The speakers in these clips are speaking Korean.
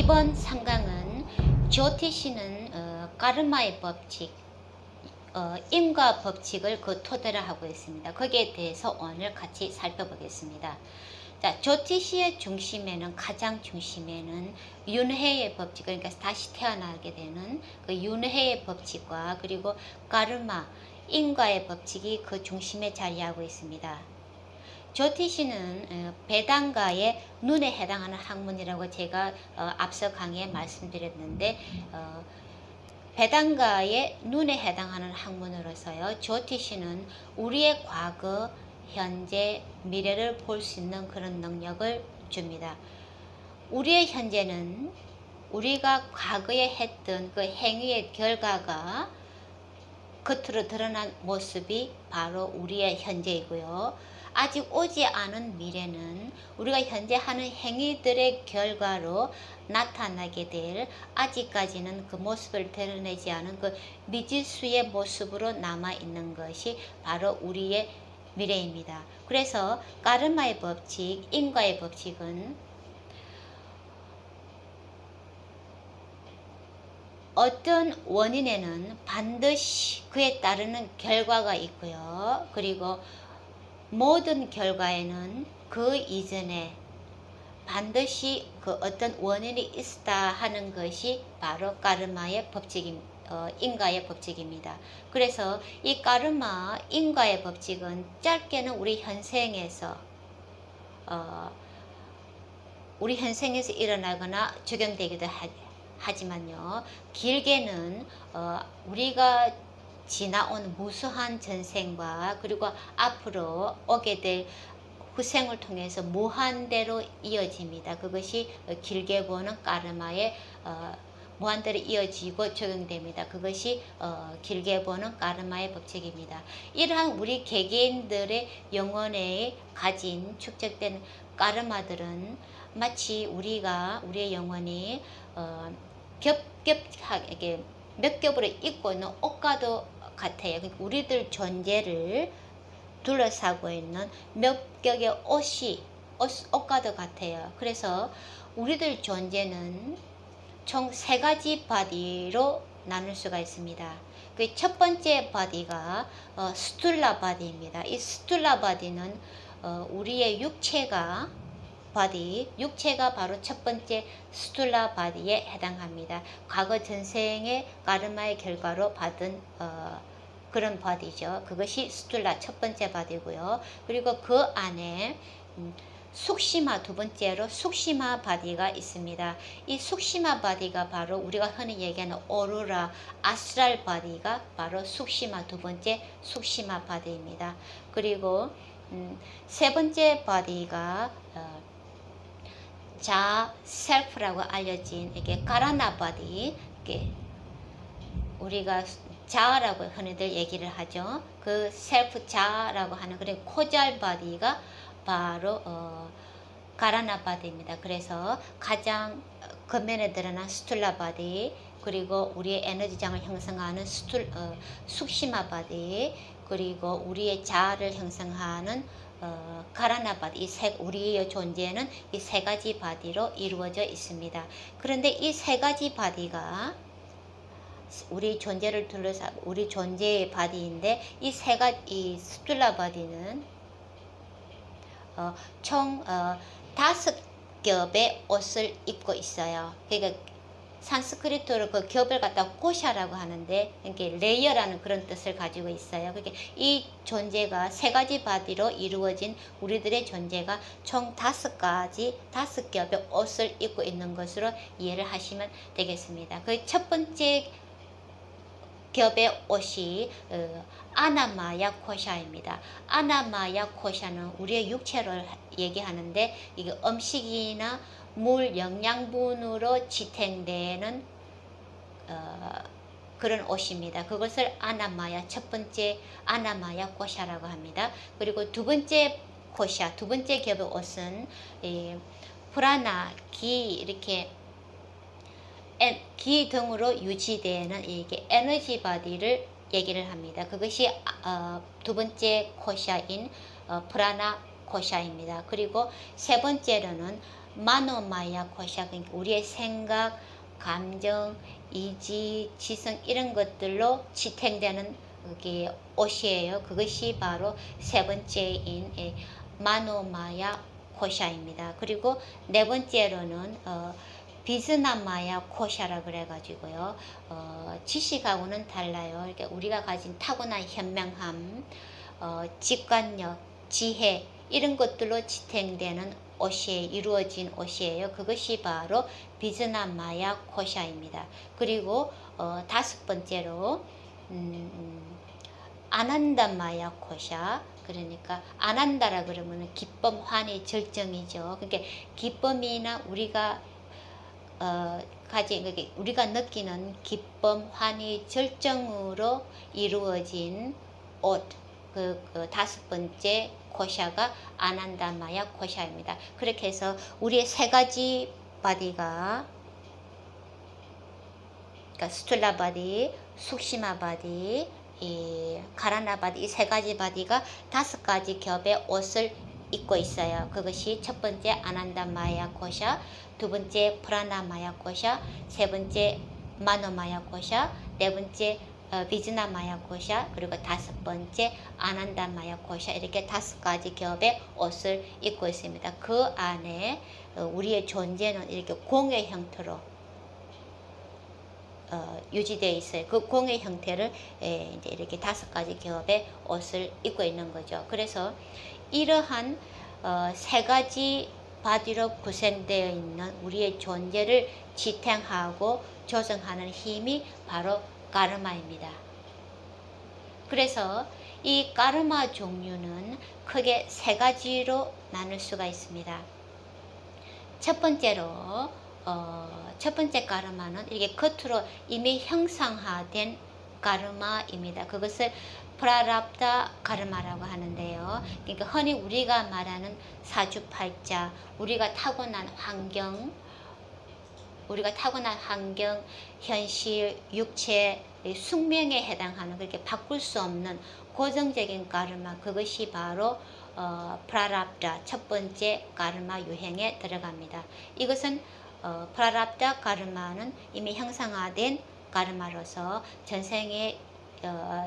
이번 3강은 조티시는 어, 까르마의 법칙, 어, 임과 법칙을 그 토대로 하고 있습니다. 거기에 대해서 오늘 같이 살펴보겠습니다. 자, 조티시의 중심에는 가장 중심에는 윤회의 법칙, 그러니까 다시 태어나게 되는 그 윤회의 법칙과 그리고 까르마, 인과의 법칙이 그 중심에 자리하고 있습니다. 조티시는 어, 베당가의 눈에 해당하는 학문이라고 제가 어, 앞서 강의에 말씀드렸는데 어, 베당가의 눈에 해당하는 학문으로서요. 조티시는 우리의 과거, 현재, 미래를 볼 수 있는 그런 능력을 줍니다. 우리의 현재는 우리가 과거에 했던 그 행위의 결과가 겉으로 드러난 모습이 바로 우리의 현재이고요. 아직 오지 않은 미래는 우리가 현재 하는 행위들의 결과로 나타나게 될 아직까지는 그 모습을 드러내지 않은 그 미지수의 모습으로 남아 있는 것이 바로 우리의 미래입니다. 그래서 까르마의 법칙, 인과의 법칙은 어떤 원인에는 반드시 그에 따르는 결과가 있고요. 그리고 모든 결과에는 그 이전에 반드시 그 어떤 원인이 있다 하는 것이 바로 까르마의 법칙임, 어, 인과의 법칙입니다. 그래서 이 까르마 인과의 법칙은 짧게는 우리 현생에서 어, 우리 현생에서 일어나거나 적용되기도 하, 하지만요 길게는 어, 우리가 지나온 무수한 전생과 그리고 앞으로 오게 될 후생을 통해서 무한대로 이어집니다. 그것이 길게 보는 까르마의 어, 무한대로 이어지고 적용됩니다. 그것이 어, 길게 보는 까르마의 법칙입니다. 이러한 우리 개개인들의 영혼에 가진 축적된 까르마들은 마치 우리가 우리의 영혼이 어, 겹겹하게 몇 겹으로 입고 있는 옷과도 같아요. 그러니까 우리들 존재를 둘러싸고 있는 몇 겹의 옷이 옷, 옷과도 같아요. 그래서 우리들 존재는 총 세 가지 바디로 나눌 수가 있습니다. 그 첫 번째 바디가 어, 스툴라 바디입니다. 이 스툴라 바디는 어, 우리의 육체가 바디, 육체가 바로 첫 번째 스툴라 바디에 해당합니다. 과거 전생의 까르마의 결과로 받은 어, 그런 바디죠. 그것이 스툴라 첫 번째 바디고요. 그리고 그 안에 음, 숙시마 두 번째로 숙시마 바디가 있습니다. 이 숙시마 바디가 바로 우리가 흔히 얘기하는 오로라 아스랄 바디가 바로 숙시마 두 번째 숙시마 바디입니다. 그리고 음, 세 번째 바디가 어, 자 셀프라고 알려진 이게 가라나 바디 이게 우리가 자아라고 흔히들 얘기를 하죠. 그 셀프 자아라고 하는 그런 코잘 바디가 바로 어, 가라나 바디입니다. 그래서 가장 겉면에 드러난 스툴라 바디 그리고 우리의 에너지장을 형성하는 스툴 어, 숙시마 바디 그리고 우리의 자아를 형성하는 어, 가라나 바디 이 세 우리의 존재는 이 세 가지 바디로 이루어져 있습니다. 그런데 이 세 가지 바디가 우리 존재를 둘러싸 우리 존재의 바디인데 이 세 가지 이 스툴라 바디는 어, 총 어, 다섯 겹의 옷을 입고 있어요. 그러니까 산스크리트로 그 겹을 갖다 고샤라고 하는데 이게 레이어라는 그런 뜻을 가지고 있어요. 그러니까 이 존재가 세 가지 바디로 이루어진 우리들의 존재가 총 다섯 가지 다섯 겹의 옷을 입고 있는 것으로 이해를 하시면 되겠습니다. 그 첫 번째 겹의 옷이 어, 아나마야 코샤입니다. 아나마야 코샤는 우리의 육체를 얘기하는데 이게 음식이나 물 영양분으로 지탱되는 어, 그런 옷입니다. 그것을 아나마야 첫 번째 아나마야 코샤라고 합니다. 그리고 두 번째 코샤 두 번째 겹의 옷은 이, 프라나 기 이렇게 에, 기 등으로 유지되는 이게 에너지 바디를 얘기를 합니다. 그것이 어, 두 번째 코샤인 어, 프라나 코샤입니다. 그리고 세 번째로는 마노마야 코샤 그러니까 우리의 생각, 감정, 이지, 지성 이런 것들로 지탱되는 그게 옷이에요. 그것이 바로 세 번째인 예, 마노마야 코샤입니다. 그리고 네 번째로는 어, 비즈나마야 코샤라 그래가지고요. 어, 지식하고는 달라요. 이렇게 우리가 가진 타고난 현명함, 어, 직관력, 지혜 이런 것들로 지탱되는 옷이 이루어진 옷이에요. 그것이 바로 비즈나마야 코샤입니다. 그리고 어, 다섯 번째로 음, 아난다마야 코샤 그러니까 아난다라 그러면 기쁨 환희 절정이죠. 그러니까 기쁨이나 우리가 어, 가진 우리가 느끼는 기쁨 환희 절정으로 이루어진 옷. 그, 그 다섯 번째 코샤가 아난다마야 코샤입니다. 그렇게 해서 우리의 세 가지 바디가 그러니까 스툴라 바디, 숙시마 바디, 이 가라나 바디 이 세 가지 바디가 다섯 가지 겹의 옷을 입고 있어요. 그것이 첫 번째 아난다 마야 코샤, 두 번째 프라나 마야 코샤, 세 번째 마노 마야 코샤, 네 번째 어, 비즈나 마야 코샤, 그리고 다섯 번째 아난다 마야 코샤 이렇게 다섯 가지 겹의 옷을 입고 있습니다. 그 안에 어, 우리의 존재는 이렇게 공의 형태로 어, 유지되어 있어요. 그 공의 형태를 에, 이제 이렇게 다섯 가지 겹의 옷을 입고 있는 거죠. 그래서 이러한 어, 세 가지 바디로 구성되어 있는 우리의 존재를 지탱하고 조성하는 힘이 바로 까르마입니다. 그래서 이 까르마 종류는 크게 세 가지로 나눌 수가 있습니다. 첫 번째로 어, 첫 번째 까르마는 이게 겉으로 이미 형상화된 까르마입니다. 그것을 프라랍다 가르마라고 하는데요. 그러니까 흔히 우리가 말하는 사주팔자, 우리가 타고난 환경, 우리가 타고난 환경, 현실, 육체, 숙명에 해당하는 그렇게 바꿀 수 없는 고정적인 가르마 그것이 바로 어, 프라랍다 첫 번째 가르마 유행에 들어갑니다. 이것은 어, 프라랍다 가르마는 이미 형상화된 가르마로서 전생에 어,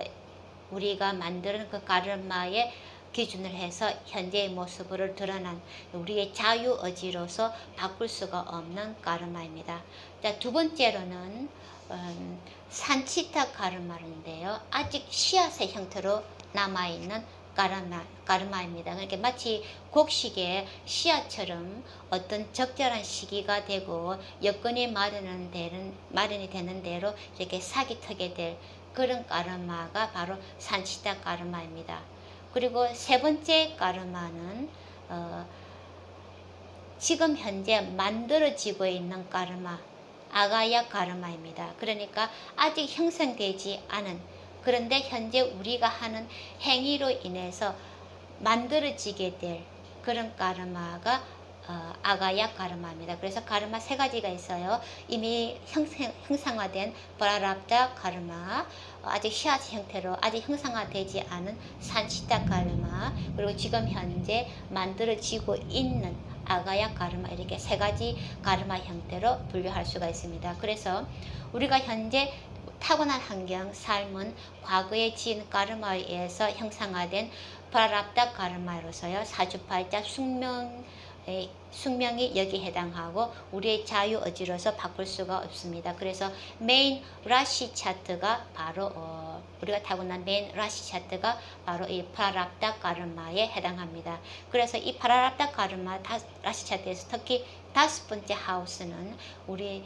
우리가 만드는 그 가르마의 기준을 해서 현재의 모습으로 드러난 우리의 자유 의지로서 바꿀 수가 없는 가르마입니다. 자, 두 번째로는 음, 산치타 가르마인데요. 아직 씨앗의 형태로 남아있는 가르마, 가르마입니다. 그러니까 마치 곡식의 씨앗처럼 어떤 적절한 시기가 되고 여건이 마련은 되는, 마련이 되는 대로 이렇게 싹이 트게 될 그런 가르마가 바로 산치타 가르마입니다. 그리고 세 번째 가르마는 어, 지금 현재 만들어지고 있는 가르마, 아가야 가르마입니다. 그러니까 아직 형성되지 않은 그런데 현재 우리가 하는 행위로 인해서 만들어지게 될 그런 가르마가 어, 아가야 가르마입니다. 그래서 가르마 세 가지가 있어요. 이미 형상, 형상화된 브라랍다 가르마, 어, 아직 씨앗 형태로 아직 형상화되지 않은 산치타 가르마, 그리고 지금 현재 만들어지고 있는 아가야 가르마 이렇게 세 가지 가르마 형태로 분류할 수가 있습니다. 그래서 우리가 현재 타고난 환경, 삶은 과거에 지은 가르마에 의해서 형상화된 브라랍다 가르마로서요. 사주팔자 숙명 숙명이 여기 해당하고 우리의 자유 의지로서 바꿀 수가 없습니다. 그래서 메인 라시 차트가 바로 어, 우리가 타고난 메인 라시 차트가 바로 이 파라랍다 가르마에 해당합니다. 그래서 이 파라랍다 가르마 라시 차트에서 특히 다섯 번째 하우스는 우리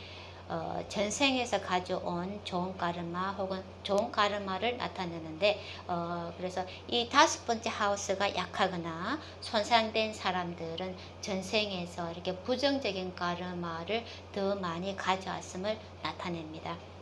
어, 전생에서 가져온 좋은 가르마 혹은 좋은 가르마를 나타내는데 어, 그래서 이 다섯 번째 하우스가 약하거나 손상된 사람들은 전생에서 이렇게 부정적인 가르마를 더 많이 가져왔음을 나타냅니다.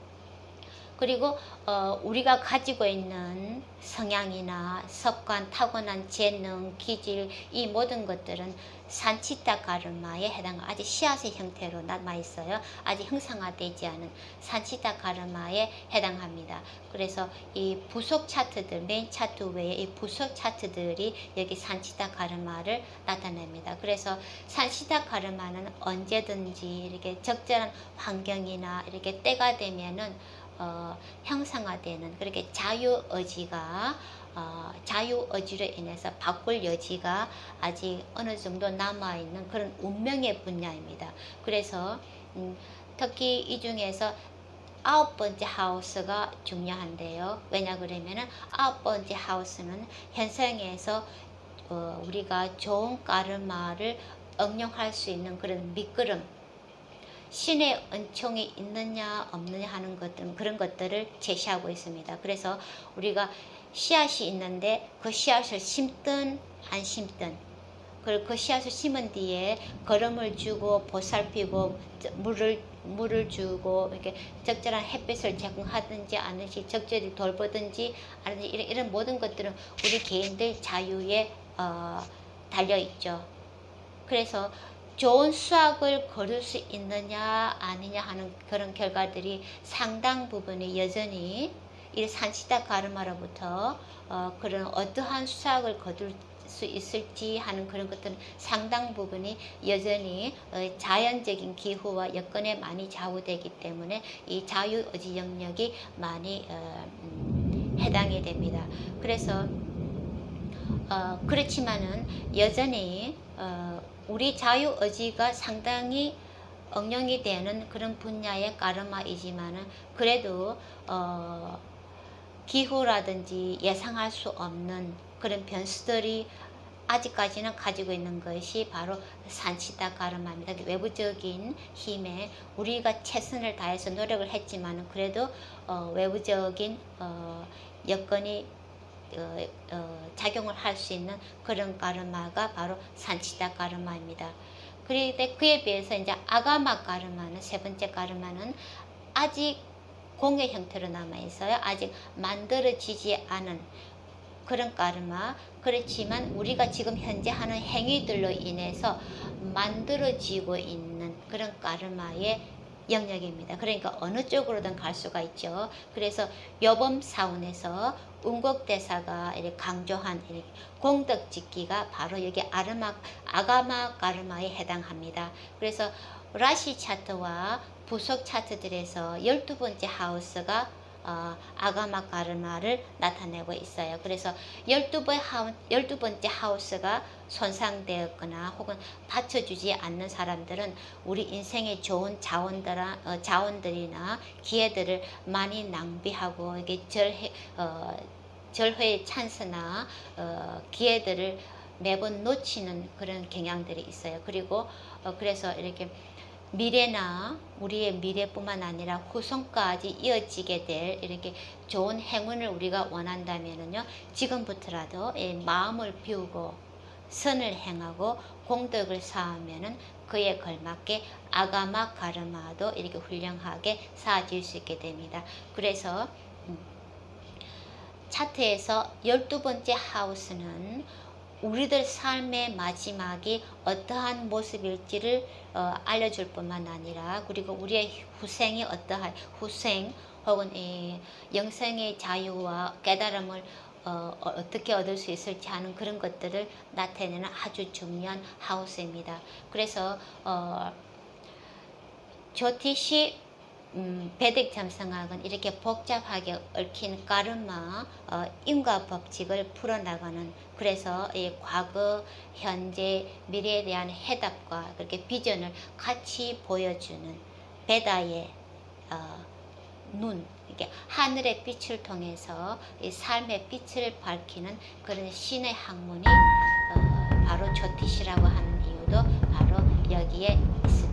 그리고 어, 우리가 가지고 있는 성향이나 습관, 타고난 재능, 기질 이 모든 것들은 산치타 가르마에 해당 아직 씨앗의 형태로 남아 있어요. 아직 형상화되지 않은 산치타 가르마에 해당합니다. 그래서 이 부속 차트들 메인 차트 외에 이 부속 차트들이 여기 산치타 가르마를 나타냅니다. 그래서 산치타 가르마는 언제든지 이렇게 적절한 환경이나 이렇게 때가 되면은 어, 형상화되는 그렇게 자유 의지가 어, 자유 의지로 인해서 바꿀 여지가 아직 어느 정도 남아 있는 그런 운명의 분야입니다. 그래서 음, 특히 이 중에서 아홉 번째 하우스가 중요한데요. 왜냐 그러면은 아홉 번째 하우스는 현생에서 어, 우리가 좋은 까르마를 응용할 수 있는 그런 밑거름 신의 은총이 있느냐 없느냐 하는 것들 그런 것들을 제시하고 있습니다. 그래서 우리가 씨앗이 있는데 그 씨앗을 심든 안 심든 그리고 그 씨앗을 심은 뒤에 걸음을 주고 보살피고 물을 물을 주고 이렇게 적절한 햇빛을 제공하든지 아니지 적절히 돌보든지 아니지 이런, 이런 모든 것들은 우리 개인들 자유에 어, 달려 있죠. 그래서 좋은 수학을 거둘 수 있느냐 아니냐 하는 그런 결과들이 상당 부분이 여전히 이 산시다 가르마로부터 어, 그런 어떠한 수학을 거둘 수 있을지 하는 그런 것들은 상당 부분이 여전히 어, 자연적인 기후와 여건에 많이 좌우되기 때문에 이 자유의지 영역이 많이 어, 음, 해당이 됩니다. 그래서 어, 그렇지만은 여전히 어, 우리 자유 의지가 상당히 응용이 되는 그런 분야의 까르마이지만은 그래도 어, 기후라든지 예상할 수 없는 그런 변수들이 아직까지는 가지고 있는 것이 바로 산치다 가르마입니다. 외부적인 힘에 우리가 최선을 다해서 노력을 했지만 그래도 어, 외부적인 어, 여건이 어, 어, 작용을 할 수 있는 그런 가르마가 바로 산치다 가르마입니다. 그런데 그에 비해서 이제 아가마 가르마는 세 번째 가르마는 아직 공의 형태로 남아 있어요. 아직 만들어지지 않은 그런 까르마 그렇지만 우리가 지금 현재 하는 행위들로 인해서 만들어지고 있는 그런 까르마의 영역입니다. 그러니까 어느 쪽으로든 갈 수가 있죠. 그래서 여범 사원에서 운곡대사가 이렇게 강조한 이렇게 공덕 짓기가 바로 여기 아르마 아가마 까르마에 해당합니다. 그래서 라시 차트와 부속 차트들에서 12번째 하우스가 어, 아가마 가르마를 나타내고 있어요. 그래서 12번 하우, 12번째 하우스가 손상되었거나 혹은 받쳐주지 않는 사람들은 우리 인생의 좋은 자원들, 어, 자원들이나 기회들을 많이 낭비하고 이게 절해, 어, 절회의 찬스나 어, 기회들을 매번 놓치는 그런 경향들이 있어요. 그리고 어, 그래서 이렇게 미래나 우리의 미래뿐만 아니라 후손까지 이어지게 될 이렇게 좋은 행운을 우리가 원한다면은요 지금부터라도 마음을 비우고 선을 행하고 공덕을 쌓으면은 그에 걸맞게 아가마 가르마도 이렇게 훌륭하게 쌓아질 수 있게 됩니다. 그래서 음, 차트에서 12번째 하우스는 우리들 삶의 마지막이 어떠한 모습일지를 어, 알려줄 뿐만 아니라 그리고 우리의 후생이 어떠한 후생 혹은 이 영생의 자유와 깨달음을 어, 어, 떻게 얻을 수 있을지 하는 그런 것들을 나타내는 아주 중요한 하우스입니다. 그래서 어, 조티시 음, 베덱 점성학은 이렇게 복잡하게 얽힌 까르마 어, 인과 법칙을 풀어나가는 그래서 이 과거, 현재, 미래에 대한 해답과 그렇게 비전을 같이 보여주는 베다의 어, 눈 이게 하늘의 빛을 통해서 이 삶의 빛을 밝히는 그런 신의 학문이 어, 바로 조티시라고 하는 이유도 바로 여기에 있습니다.